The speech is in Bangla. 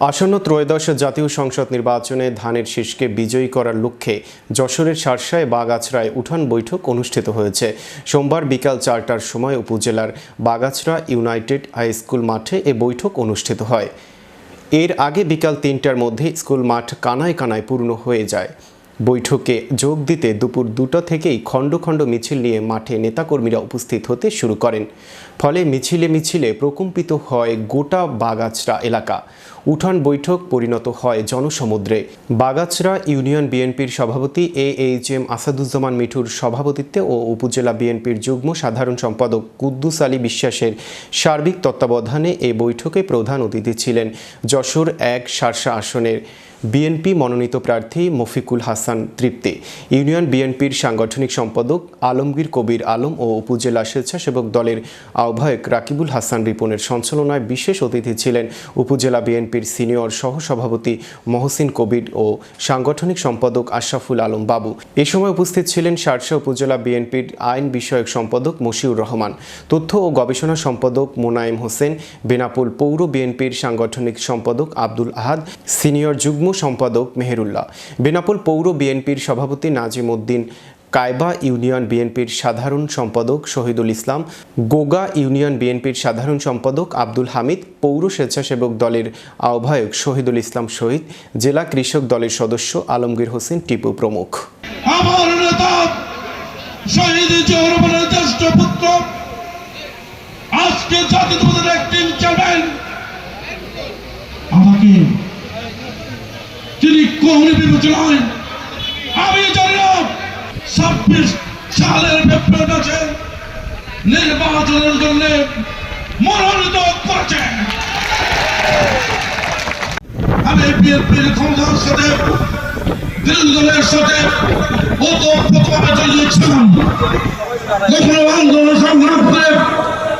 আসন্ন ত্রয়োদশ জাতীয় সংসদ নির্বাচনে ধানের শীষকে বিজয়ী করার লক্ষ্যে যশোরের শার্শায় বাগাছড়ায় উঠান বৈঠক অনুষ্ঠিত হয়েছে। সোমবার বিকাল চারটার সময় উপজেলার বাগাছড়া, ইউনাইটেড হাই স্কুল মাঠে এ বৈঠক অনুষ্ঠিত হয়। এর আগে বিকাল তিনটার মধ্যে স্কুল মাঠ কানায় কানায় পূর্ণ হয়ে যায়। বৈঠকে যোগ দিতে দুপুর দুটো থেকেই খণ্ড খণ্ড মিছিল নিয়ে মাঠে নেতাকর্মীরা উপস্থিত হতে শুরু করেন। ফলে মিছিলে মিছিলে প্রকম্পিত হয় গোটা বাগাছড়া এলাকা। উঠান বৈঠক পরিণত হয় জনসমুদ্রে। বাগাছড়া ইউনিয়ন বিএনপির সভাপতি এ এইচ এম আসাদুজ্জামান মিঠুর সভাপতিত্বে ও উপজেলা বিএনপির যুগ্ম সাধারণ সম্পাদক কুদ্দুস আলী বিশ্বাসের সার্বিক তত্ত্বাবধানে এ বৈঠকে প্রধান অতিথি ছিলেন যশোর এক শার্শা আসনের বিএনপি মনোনীত প্রার্থী মফিকুল হাসান তৃপ্তি, ইউনিয়ন বিএনপির সাংগঠনিক সম্পাদক আলমগীর কবির আলম ও উপজেলা স্বেচ্ছাসেবক দলের আহ্বায়ক রাকিবুল হাসান রিপনের সঞ্চালনায় বিশেষ অতিথি ছিলেন উপজেলা বিএনপির সিনিয়র সহসভাপতি মহসিন কবির ও সাংগঠনিক সম্পাদক আশরাফুল আলম বাবু। এ সময় উপস্থিত ছিলেন শার্শা উপজেলা বিএনপির আইন বিষয়ক সম্পাদক মশিউর রহমান, তথ্য ও গবেষণা সম্পাদক মোনায়েম হোসেন, বেনাপুল পৌর বিএনপির সাংগঠনিক সম্পাদক আব্দুল আহাদ, সিনিয়র যুগ্ম সম্পাদক মেহেরুল্লাহ। বেনাপুল পৌর বিএনপির সভাপতি নাজিম উদ্দিন কায়বা ইউনিয়ন বিএনপির সাধারণ সম্পাদক শহীদুল ইসলাম, গোগা ইউনিয়ন বিএনপির সাধারণ সম্পাদক আব্দুল হামিদ, পৌর স্বেচ্ছাসেবক দলের আহ্বায়ক শহীদুল ইসলাম শহীদ, জেলা কৃষক দলের সদস্য আলমগীর হোসেন টিপু প্রমুখ। আমাকে তিনি কোহনি বিবেচনায় ছাব্বিশ সালের ফেব্রুয়ারি মাসে নির্বাচনের জন্য মনোনীত করেছেন আমি বিএনপির ক্ষমতার সাথে বিরোধী দলের সাথে ওতপ্রোতভাবে জড়িত ছিলাম। কখনো আন্দোলন সংগ্রাম করে